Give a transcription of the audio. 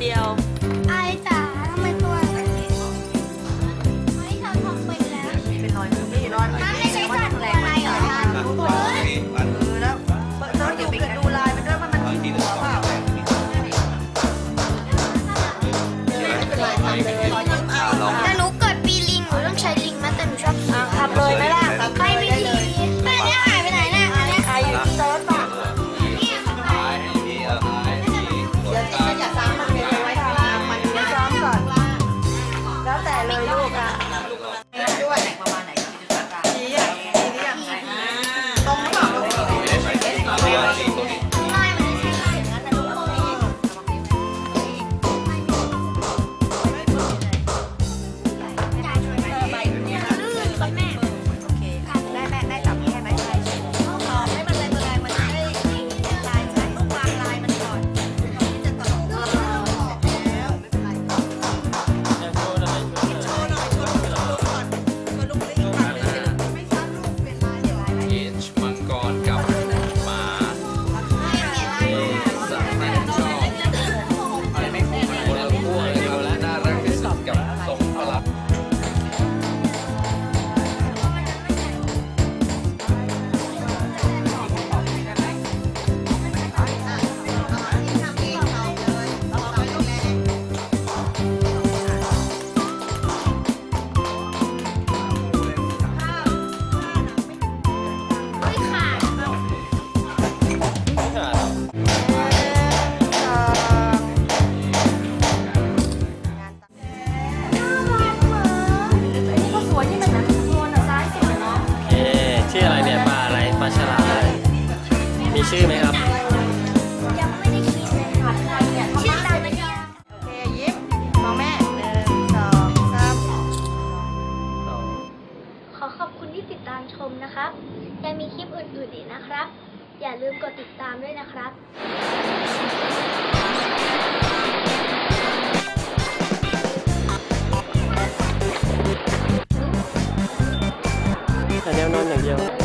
audio. ชื่อไหมครับ ยังชื่อตามเคยิ้มมอแม่หนึ่งสองสามขอขอบคุณที่ติดตามชมนะครับ ยัมีคลิปอื่นๆอีกนะครับ อย่าลืมกดติดตามด้วยนะครับแต่แนวนอนอย่างเดียว